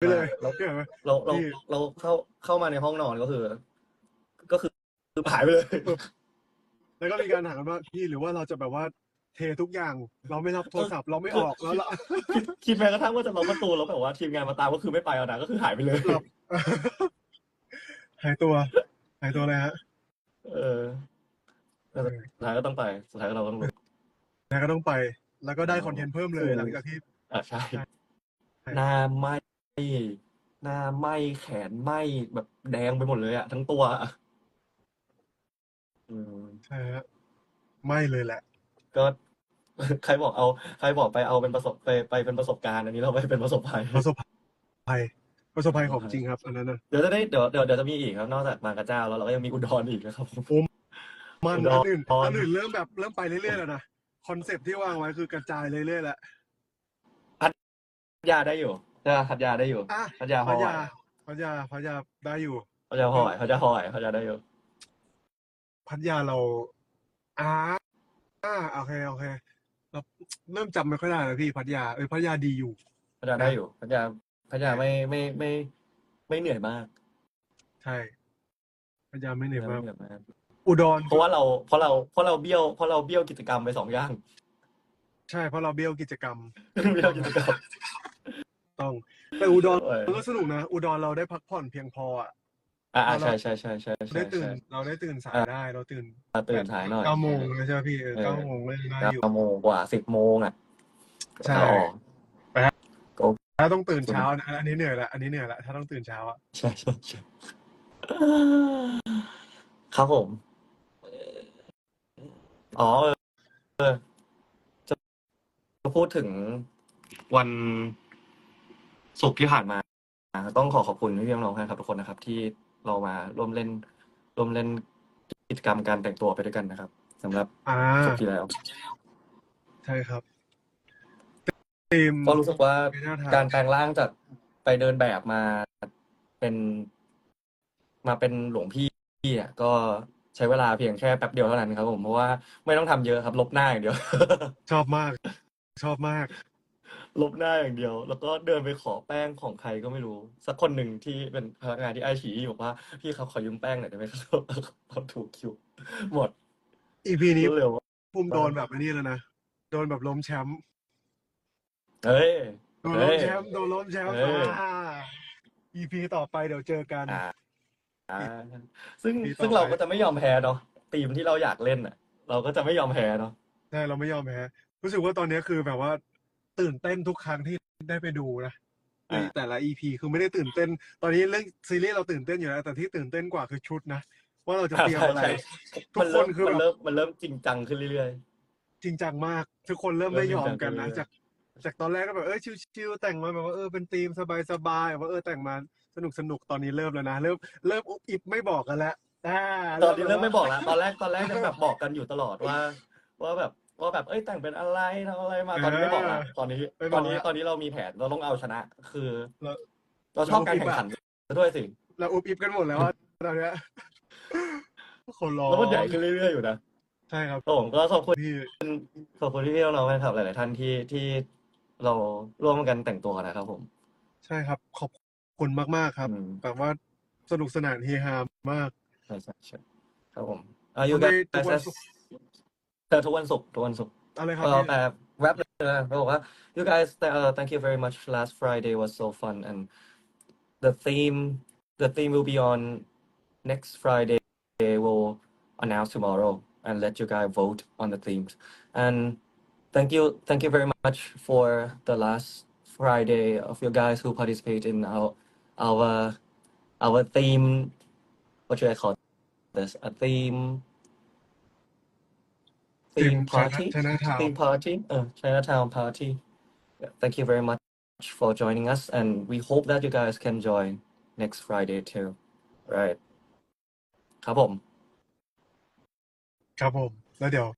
ไปเลยเราเชื่อไหมเราเราพี่เราเข้าเข้ามาในห้องนอนก็คือ ก็คือคือหายไปเลย แล้วก็มีการถามกันว่าพี่หรือว่าเราจะแบบว่าเททุกอย่าง เราไม่รับโทรศัพท์เราไม่ออกแล้วละคิดคิดแม้กระทั่งว่าจะล็อกประตูแล้วแบบว่าทีมงานมาตามก็คือไม่ไปแล้วนะก็คือหายไปเลยหลับหายตัวหายตัวเลยฮะเออแต่สุดท้ายก็ต้องไปสุดท้ายก็เราต้องลุกแล้วก็ต้องไป แล้วก็ได้คอนเทนต์เพิ่มเลยหลังจากที่อะใช่ใช่หน้าไหม หน้าไหมแขนไหมแบบแดงไปหมดเลยอะทั้งตัวอะอืม ใช่ฮะไม่เลยแหละ ก็ ใครบอกเอา ใครบอกไปเอาเป็นประสบไปไปเป็นประสบการณ์อันนี้เราไปเป็นประสบภัย ประสบภัยประสบภัยของจริงครับ อันนั้นนะเดี๋ยวจะได้เดี๋ยวเดี๋ยวเดี๋ยวจะมีอีกครับ นอกจากบางกระเจ้าแล้วเราก็ยังมีอุดรอีกนะครับผม มันอุดร อันอื่นอันอื่นเริ่มแบบเริ่มไปเรื่อยๆแล้วนะคอนเซปต์ที่วางไว้คือกระจายเรื่อยๆแล้วพัทยาได้อยู่ ใช่ปะพัทยาได้อยู่อะพัทยาฮพัอทยยาพัทยาพัทยาได้อยู่ พัทยาฮอยพัทยาฮอยพัทยาได้อยู่ พัทยาเราอ่าอ่าโอเคโอเคเราเริ่มจำไม่ค่อยได้แล้วพี่พัทยาเออพัทยาดีอยู่ พัทยาได้อยู่ พัทยาพัทยาไม่ไม่ไม่ ไม่เหนื่อยมากใช่พัทยาไม่เหนื่อยมากไม่เหนื่อยมาก อุดรเพราะว่าเราเพราะเราเพราะเราเบี้ยวเพราะเราเบี้ยวกิจกรรมไปสองอย่าง ใช่เพราะเราเบี้ยวกิจกรรม เบี้ยวกิจกรรม ต้อง แต่อุดรเออมันก็สนุกนะ อุดรเราได้พักผ่อนเพียงพออะอ่าเราใช่ใช่ใช่ใช่ใช่ได้ตื่นใช่เราได้ตื่นสายอ่าได้เราตื่นมาตื่นสายหน่อยเก้าโมงนะใช่ไหมพี่เออเออเก้าโมงก็ยังได้อยู่เก้าโมงกว่าสิบโมงอะใช่ก็ออกถ้าต้องตื่นเช้านะอันนี้เหนื่อยละอันนี้เหนื่อยละถ้าต้องตื่นเช้าอะใช่ใช่ใช่ครับผมอ๋อเออเออจะจะพูดถึงวัน ศุกร์ที่ผ่านมา ต้องขอขอบคุณพี่ๆน้องๆแฟนคลับทุกคนนะครับ ที่เรามาร่วมเล่นร่วมเล่นกิจกรรมการแต่งตัวไปด้วยกันนะครับสำหรับอ่าศุกร์ที่แล้วใช่ครับทีมก็รู้สึกว่าไม่น่าทานการแปลงร่างจากไปเดินแบบมาเป็นมาเป็นหลวงพี่อะก็ใช้เวลาเพียงแค่แป๊บเดียวเท่านั้นครับผมเพราะว่าไม่ต้องทำเยอะครับ ลบหน้าอย่างเดียว ชอบมาก ชอบมาก ลบหน้าอย่างเดียว แล้วก็เดินไปขอแป้งของใครก็ไม่รู้ สักคนหนึ่งที่เป็นพนักงานที่ไอฉีบอกว่าพี่ครับขอยืมแป้งหน่อยได้ไหมครับเขาถูกคิว หมด อีพีนี้เร็วภูมิโดนแบบอันนี้แล้วนะ โดนแบบล้มแชมป์เฮ้ยโดนเฮ้ล้มยแชมป์โดนล้มแชมป์เฮ้ยอ่าอีพีต่อไปเดี๋ยวเจอกันอ่าอ่าซึ่งปีต่อซึ่งเราไปก็จะไม่ยอมแพ้เนาะทีมที่เราอยากเล่นอะ เราก็จะไม่ยอมแพ้เนาะใช่เราไม่ยอมแพ้รู้สึกว่าตอนนี้คือแบบว่า ตื่นเต้นทุกครั้งที่ได้ไปดูนะในอ่าแต่ละอีพีคือไม่ได้ตื่นเต้น ตอนนี้เรื่องซีรีส์เราตื่นเต้นอยู่แล้วแต่ที่ตื่นเต้นกว่าคือชุดนะว่าเราจะเตรียมอะไรใช่ทุมักนคเริ่นมคือมันแบบเริ่มมันเริ่มจริงจังขึ้นเรื่อยจริงจังมาก ทุกคนเริ่มไม่ยอมกันนะเริ่มจริงจังจากจากตอนแรกก็แบบเออชิวๆแต่งมาแบบว่าเออเป็นธีมสบายๆว่าเออแต่งมาสนุกสนุกๆตอนนี้เริ่มแล้วนะเริ่มเริ่มอุบอิบไม่บอกกันแล้วอ่าๆตอนนี้เริ่มไม่แบบบอกแล้วตอนแรกตอนแรกยังแบบบอกกันอยู่ตลอดว่า ว่าแบบ ว่าแบบเอ้ยแต่งเป็นอะไรทำอะไรมาตอนนี้ไม่บอกแล้วตอนนี้ตอนนี้ตอนนี้เรามีแผนเราต้องเอาชนะ คือ เราเราชอบการแข่งขันด้วยสิเราอุบอิบกันหมดแล้วอะตอนเนี้ยคนรอแล้วมันใหญ่ขึ้นเรื่อยๆอยู่นะใช่ครับผมก็ขอบคุณพี่ขอบคุณพี่ๆน้องๆแฟนคลับหลาย ๆ ท่านที่ที่เราร่วมกันแต่งตัวนะครับผม ใช่ครับ ขอบคุณมาก ๆ ครับอืมแบบว่าสนุกสนานเฮฮามากใช่ใช่ใช่ครับผมอายุทำไมกันทุกวัน ศุกร์ แต่ทุกวันศุกร์ทุกวันศุกร์ อะไรครับ เออ พี่ แต่แว็บเลยนะเขาบอกว่า you guys uh, thank you very much last Friday was so fun and the theme the theme will be on next Friday we'll announce tomorrow and let you guys vote on the themes and thank you thank you very much for the last Friday of you guys who participate in our our our theme what should I call this a theme theme party Chinatown theme party uh, Chinatown party Yeah, thank you very much for joining us and we hope that you guys can join next Friday too right ครับผม ครับผม แล้วเดี๋ยว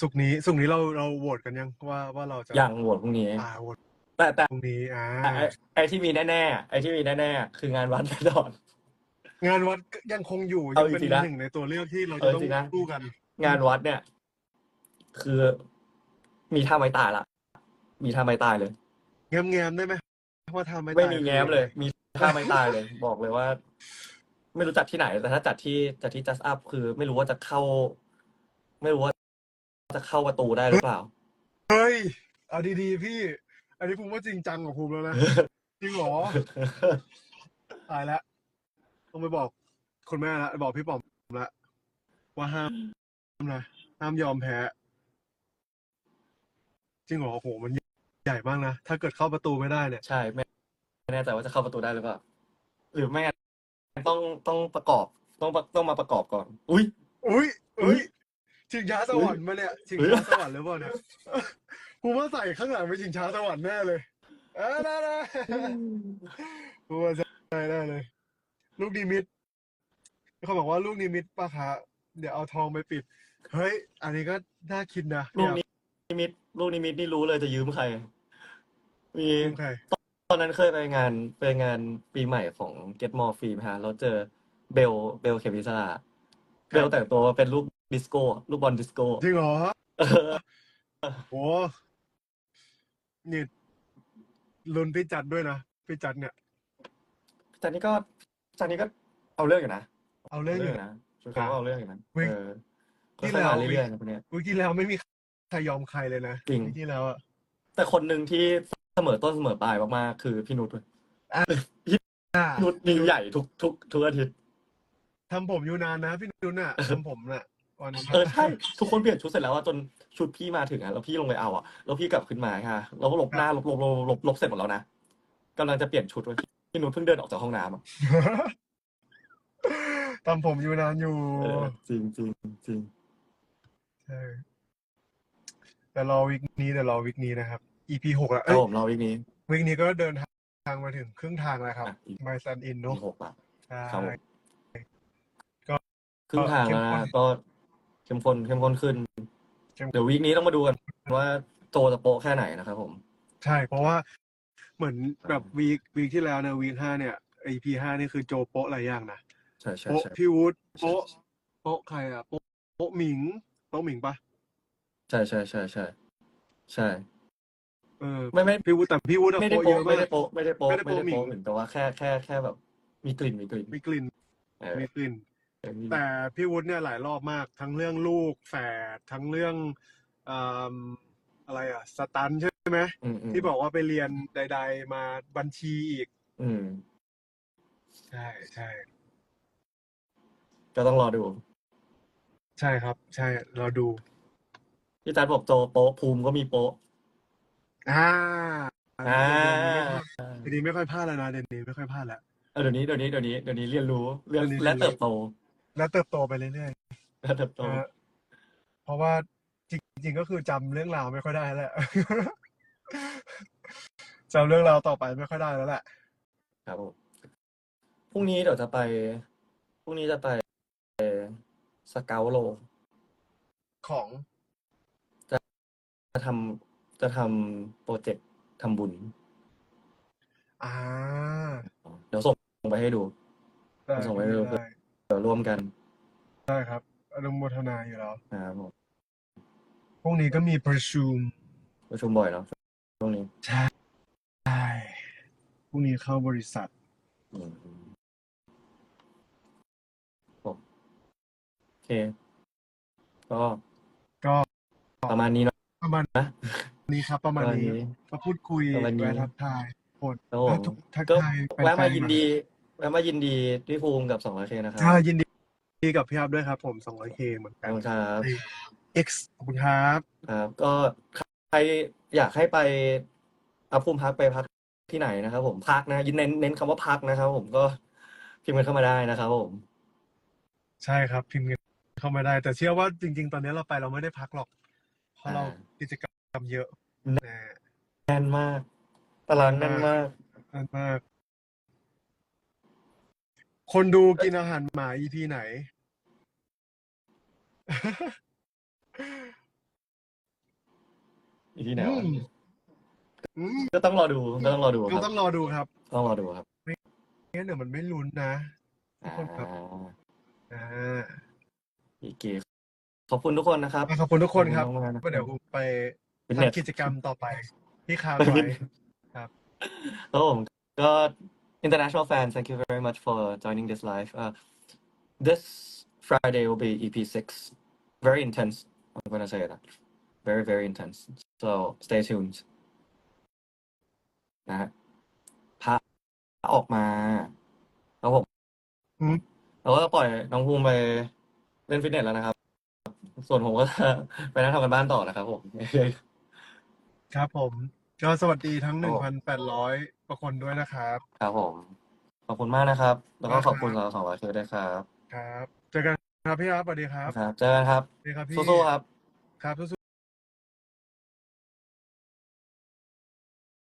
สุกร์นี้สุกร์นี้เราเราโหวตกันยังว่าว่าเราจะอย่างโหวตพรุ่งนี้ อ่าโหวตแต่แต่พรุ่งนี้อ่าไอ้ไอ้ที่มีแน่ๆ ไอ้ที่มีแน่ๆ คืองานวัดแน่นอน งานวัดยังคงอยู่เอายังเป็นจริงๆนะหนึ่งในตัวเลือกที่เราเอาจะจต้องริงๆนะ สู้กัน งานวัดเนี่ย คือมีท่าไม้ตายละ มีท่าไม้ตายเลย แงมแงมๆได้ไหมว่าทำไม่ไม่ตายมีแง้มเลย มีท่าไม่ตายเลย บอกเลยว่า ไม่รู้จัดที่ไหน แต่ถ้าจัดที่จัดที่ just up คือ ไม่รู้ว่าจะเข้า ไม่รู้ว่าจะเข้าประตูได้หรือเปล่า เฮ้ยเอาดีๆพี่ อันนี้ภูมิว่าจริงจังกับภูมิแล้วนะ จริงเหรอตายแล้วต้องไปบอกคุณแม่ละบอกพี่ป๋อมละว่าห้ามนะห้ามยอมแพ้ จริงเหรอโอ้โหมันใหญ่มากนะ ถ้าเกิดเข้าประตูไม่ได้เนี่ย ใช่ไม่ไม่แน่ใจว่าจะเข้าประตูได้หรือเปล่าหรือไม่งั้นต้องต้องประกอบต้องต้องมาประกอบก่อน อุ้ยอุ้ยอุ๊อุ้ยยชิงช้าสวรรค์มาเนี่ยชิงอุ๊ยช้าสวรรค์หรือเปล่าเนี่ยภูมิว่าใส่ข้างหลังเป็นชิงช้าสวรรค์แน่เลยเออได้ได้ภูมิว่าใส่ได้เลย ลูกนิมิตเขาบอกว่าลูกนิมิตป้าคะเดี๋ยวเอาทองไปปิด เฮ้ย อันนี้ก็น่าคิดนะลูกนิ มิตลูกนิมิตนี่รู้เลยจะยืมใคร มีโอเคตอนนั้นเคยไปงานไปงานปีใหม่ของ Get More Free ฮะเราเจอเบลเบลเขมิสลาเบลแต่งตัวเป็นลูกดิสโก้ลูกบอลดิสโก้จริงเหรอเออโหนี่ลุนพี่จัดด้วยนะพี่จัดเนี่ยจากนี้ก็จากนี้ก็เอาเรื่องอยู่นะเอาเรื่องอยู่นะชุดเขาก็เอาเรื่องอยู่นะเว้ยเออที่ค่อยๆแล้วมาเรื่อยๆนะคนเนี้ย วิกที่แล้วไม่มี ใครยอมใครเลยนะจริงวิกที่แล้วอะแต่คนหนึ่งที่เสมอต้นเสมอปลายมากๆคือพี่นุชเว้ยอ่าพี่นุชนิ้วใหญ่ทุกทุกทุกอาทิตย์ทำผมอยู่นานนะพี่นุนน่ะทำผมน่ะวันเออใช่ทุกคนเปลี่ยนชุดเสร็จแล้วอะจนชุดพี่มาถึงอะแล้วพี่ลงไปเอาอะแล้วพี่กลับขึ้นมาค่ะแล้วก็ลบหน้าลบลบลบลบลบเสร็จหมดแล้วนะกำลังจะเปลี่ยนชุดเว้ยพี่นุชเพิ่งเดินออกจากห้องน้ำอะทำผมอยู่นานอยู่เออจริงจริงจริง ใช่ แต่รอวิกนี้แต่รอวิกนี้นะครับ EP หกแล้วครัเอ้บยผมเราวิกนี้ วิกนี้ก็เดินทางมาถึงครึ่งทางแล้วครับ อะอีก My Sun In มีเนาะหกละ ใช่ ครับผมก็ครึ่งทางแล้วนะก็เข้มข้นเข้มข้นขึ้น เข้ม เดี๋ยววีคนี้ต้องมาดูกันว่าโจจะโปะแค่ไหนนะครับผม ใช่เพราะว่าเหมือนแบบวีควีคที่แล้วเนี่ยวีคห้าเนี่ย EP ห้านี่คือโจโปะหลายอย่างนะ ใช่ใช่โปะใช่ พี่วูดโปะโปะใครอะโปะโปะหมิงโปะหมิงปะ ใช่ใช่ใช่ใช่ใช่ เออไม่ไม่ พี่วูดแต่พี่วูดอะไม่ได้โปะเยโปะอะไม่มาได้ก โปะไม่ได้โปะไม่ได้ไม่ได้โปะหมิ่งโปะเหมือนแต่ว่าแค่แค่แค่แบบ มีกลิ่นมีกลิ่นมีกลิ่นเออมีกลิ่น เออมีแต่พี่วุฒิเนี่ยหลายรอบมาก ทั้งเรื่องลูกแฝดทั้งเรื่องอมอะไรอะสตันใช่ไหมอืมอืมที่บอกว่าไปเรียนใด ๆ มาบัญชีอีก อืม ใช่ใช่ก็ต้องรอดู ใช่ครับ ใช่เราดู พี่จัดบอกโจโปะภูมิก็มีโปะอ่าอ่าเดี๋ยวนี้ไม่ค่อยพลาดแล้วนะเดี๋ยวนี้ไม่ค่อยพลาดแล้ว เออเดี๋ยวนี้เดี๋ยวนี้เดี๋ยวนี้เดี๋ยวนี้เรียนรู้เรียนเดี๋ยวนี้และเติบโตแล้วเติบโตไปเรื่อยและเติบๆโตนะฮะเพราะว่าจริง ๆ ก็คือจำเรื่องราวไม่ค่อยได้แล้วจำเรื่องราวต่อไปไม่ค่อยได้แล้วแหละ ครับผมพรุ่งนี้เดี๋ยวจะไป พรุ่งนี้จะไปสเกลโล ของ จะทำจะทำโปรเจกต์ทำบุญ อ่า เดี๋ยวส่งไปให้ดู ได้ส่งไว้เร็วได้เดี๋ยวร่วมกันได้ครับอนุโมทนาอยู่แล้ว นะครับผมพรุ่งนี้ก็มีประชุม ประชุมบ่อยเนาะช่วงนี้ใช่พรุ่งนี้เข้าบริษัท อืมผมโอเค ก็ก็ ประมาณนี้เนาะ ประมาณนะนี้ครับประมาณนี้ประมาณนี้ มาพูดคุยประมาณนี้ แวะทักทายคนครับผมทุกทักก็ทายแวะมาฟนๆยินดีแวะมายินดีพี่ภูมิกับสองร้อยเคนะครับใช่ยินดีกับพี่อัพด้วยครับ ผม 200k เหมือนขกัอบน คุณครับ X ขอบคุณครับ ครับก็ใครอยากให้ไปอาภูมิพักไปพักที่ไหนนะครับผมพักนะยินเน้นเน้นคำว่าพักนะครับผมก็พิมพ์กันเข้ามาได้นะครับผม ใช่ครับพิมพ์กันเข้ามาได้ แต่เชื่อว่าจริง ๆ ตอนนี้เราไปเราไม่ได้พักหรอก เพราะเราอ่ากิจกรรมเยอะนะแน่นมาก ตารางแน่นมากนั่นมาก คนดูกินอาหารหมา EP ไหน อีที่ไหนวะอืมอืมก็ต้องรอดูก็ต้องรอดูคก็รับ ต้องรอดูครับต้องรอดูครับงั้นเดี๋ยวมันไม่ลุ้นนะทุกคนครับอ่าอ่า อีกเกม ขอบคุณทุกคนนะครับ ขอบคุณทุกคนครับขอณมากๆนะ ก็เดี๋ยวผมไปฟิตเนส ทำกิจกรรมต่อไปที่ค้างไปฟิไว้ตเนสครับครับผมก็ international fans thank you very much for joining this live uh, this Friday will be EP six very intense I'm gonna say that very very intense so stay tuned นะฮะพาออกมาแล้วผมอืม เราก็จะปล่อยน้องภูมิไปเล่นฟิตเนสแล้วนะครับ ส่วนผมก็จะไปนั่งทำกันบ้านต่อนะครับผม ครับผมก็สวัสดีทั้งโอ้หนึ่งพันแปดร้อยกว่าคนด้วยนะครับ ครับผม ขอบคุณมากนะครับ แล้วก็ขอบคุณสำหรับสองร้อยคิวด้วยครับ ครับ เจอกันครับพี่ครับสวัสดีครับ ครับ เจอกันครับ สวัสดีครับพี่สู้ๆครับ ครับสู้